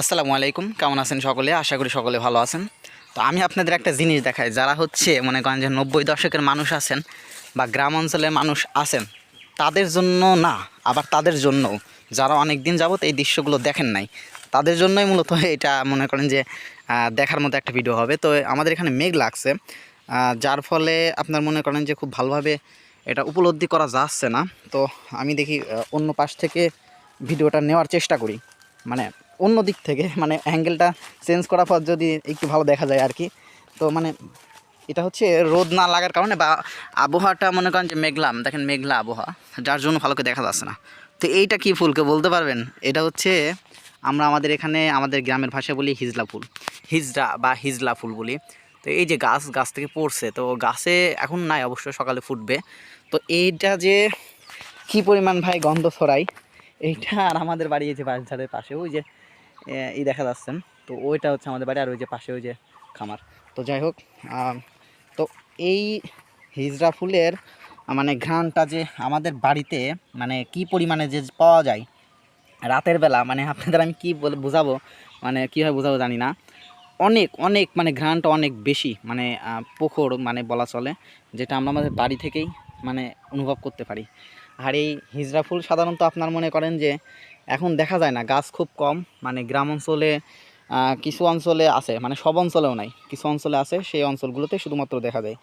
আসসালামু আলাইকুম, কেমন আছেন সকলে? আশা করি সকলে ভালো আছেন। তো আমি আপনাদের একটা জিনিস দেখাই, যারা হচ্ছে মনে করেন যে নব্বই দশকের মানুষ আছেন বা গ্রাম অঞ্চলের মানুষ আছেন, তাদের জন্য না, আবার তাদের জন্যও যারা অনেক দিন যাবত এই দৃশ্যগুলো দেখেন নাই, তাদের জন্যই মূলত এটা মনে করেন যে দেখার মতো একটা ভিডিও হবে। তো আমাদের এখানে মেঘ লাগছে যার ফলে আপনার মনে করেন যে খুব ভালোভাবে এটা উপলব্ধি করা যাচ্ছে না। তো আমি দেখি অন্য পাশ থেকে ভিডিওটা নেওয়ার চেষ্টা করি। মানে অন্য দিক থেকে মানে অ্যাঙ্গেলটা চেঞ্জ করার পর যদি একটু ভালো দেখা যায় আর কি। তো মানে এটা হচ্ছে রোদ না লাগার কারণে বা আবহাওয়াটা মনে করেন যে মেঘলাম দেখেন মেঘলা আবহাওয়া, যার জন্য ভালো করে দেখা যাচ্ছে না। তো এইটা কি ফুলকে বলতে পারবেন? এটা হচ্ছে আমরা আমাদের এখানে, আমাদের গ্রামের ভাষায় বলি হিজলা ফুল। হিজড়া বা হিজলা ফুল বলি। তো এই যে গাছ গাছ থেকে পড়ছে, তো গাছে এখন নাই অবশ্য, সকালে ফুটবে। তো এইটা যে কি পরিমাণ ভাই গন্ধ ছড়াই এইটা আর আমাদের বাড়ি এই যে বাঁশঝাড়ের পাশে, ওই যে এই দেখা যাচ্ছেন। তো ওইটা হচ্ছে আমাদের বাড়ি, আর ওই যে পাশে ওই যে খামার। তো যাই হোক তো এই হিজড়া ফুলের মানে ঘ্রাণটা যে আমাদের বাড়িতে মানে কি পরিমাণে যে পাওয়া যায়, রাতের বেলা মানে আপনাদের আমি কী বলে বোঝাবো মানে কীভাবে বোঝাবো জানি না। অনেক অনেক মানে ঘ্রাণটা অনেক বেশি মানে পোখর মানে বলা চলে, যেটা আমরা আমাদের বাড়ি থেকেই মানে অনুভব করতে পারি। আর এই হিজড়া ফুল সাধারণত আপনার মনে করেন যে এখন দেখা যায় না, গাছ খুব কম মানে গ্রাম অঞ্চলে কিছু অঞ্চলে আছে মানে সব অঞ্চলেও নাই, কিছু অঞ্চলে আছে, সেই অঞ্চলগুলোতে শুধুমাত্র দেখা যায়।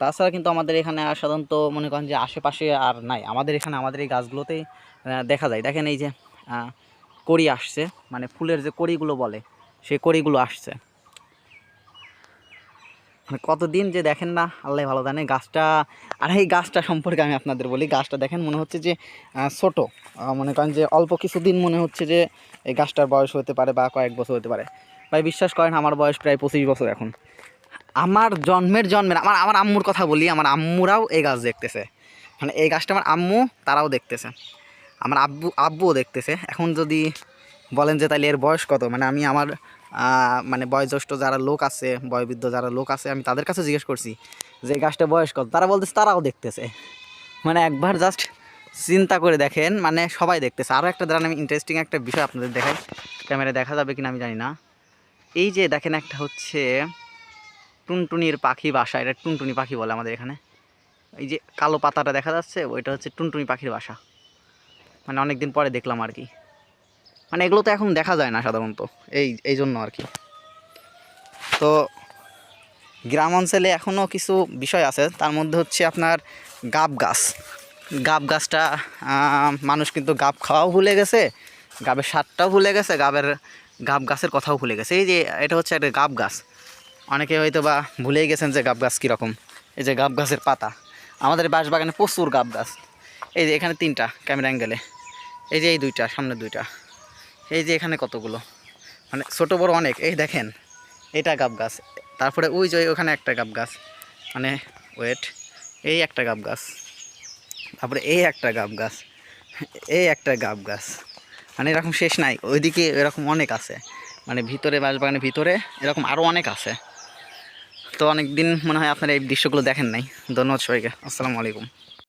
তাছাড়া কিন্তু আমাদের এখানে সাধারণত মনে করেন যে আশেপাশে আর নাই, আমাদের এখানে আমাদের এই গাছগুলোতেই দেখা যায়। দেখেন এই যে কড়ি আসছে মানে ফুলের যে কড়িগুলো বলে, সেই কড়িগুলো আসছে। মানে কতদিন যে দেখেন না, আল্লাহ ভালো জানে, গাছটা, আর এই গাছটা সম্পর্কে আমি আপনাদের বলি, গাছটা দেখেন মনে হচ্ছে যে ছোট। মনে করেন যে অল্প কিছুদিন মনে হচ্ছে যে এই গাছটার বয়স হতে পারে বা কয়েক বছর হতে পারে। ভাই, বিশ্বাস করেন আমার বয়স প্রায় পঁচিশ বছর এখন। আমার জন্মের জন্মের, আমার আমার আম্মুর কথা বলি, আমার আম্মুরাও এই গাছ দেখতেছে। মানে এই গাছটা আমার আম্মু, তারাও দেখতেছে। আমার আব্বু, আব্বুও দেখতেছে। এখন যদি বলেন যে তাহলে এর বয়স কত? মানে আমি আমার মানে বয়োজ্যেষ্ঠ যারা লোক আছে, বয়োবৃদ্ধ যারা লোক আছে, আমি তাদের কাছে জিজ্ঞেস করছি যে গাছটা বয়স কত? তারা বলতেছে তারাও দেখতেছে। মানে একবার জাস্ট চিন্তা করে দেখেন মানে সবাই দেখতেছে। আরও একটা দাঁড়ান আমি ইন্টারেস্টিং একটা বিষয় আপনাদের দেখাই। ক্যামেরা দেখা যাবে কিনা আমি জানি না। এই যে দেখেন একটা হচ্ছে টুনটুনির পাখি বাসা, এটা টুনটুনি পাখি বলে আমাদের এখানে। এই যে কালো পাতাটা দেখা যাচ্ছে, ওইটা হচ্ছে টুনটুনি পাখির বাসা। মানে অনেক দিন পরে দেখলাম আর কি। মানে এগুলো তো এখন দেখা যায় না সাধারণত, এই এই জন্য আর কি। তো গ্রাম অঞ্চলে এখনও কিছু বিষয় আছে, তার মধ্যে হচ্ছে আপনার গাব গাছ। গাব গাছটা মানুষ কিন্তু গাব খাওয়াও ভুলে গেছে, গাবের স্বাদটাও ভুলে গেছে, গাবের, গাব গাছের কথাও ভুলে গেছে। এই যে এটা হচ্ছে একটা গাব গাছ। অনেকে হয়তো বা ভুলেই গেছেন যে গাব গাছ কীরকম। এই যে গাব গাছের পাতা। আমাদের বাঁশবাগানে প্রচুর গাব গাছ। এই যে এখানে তিনটা, ক্যামেরা অ্যাঙ্গেলে। এই যে এই দুইটা, সামনে দুইটা। এই যে এখানে কতগুলো? মানে ছোট বড় অনেক। এই দেখেন, এটা গাব গাছ। তারপরে ওই যে ওখানে একটা গাব গাছ। মানে ওয়েট, এই একটা গাব গাছ। তারপরে এই একটা গাব গাছ। এই একটা গাব গাছ। মানে এরকম শেষ নাই। ওইদিকে এরকম অনেক আছে। মানে ভিতরে বাঁশবাগানের ভিতরে এরকম আরও অনেক আছে। তো অনেক দিন মনে হয় আপনারা এই দৃশ্যগুলো দেখেন নাই। ধন্যবাদ সবাইকে। আসসালামু আলাইকুম।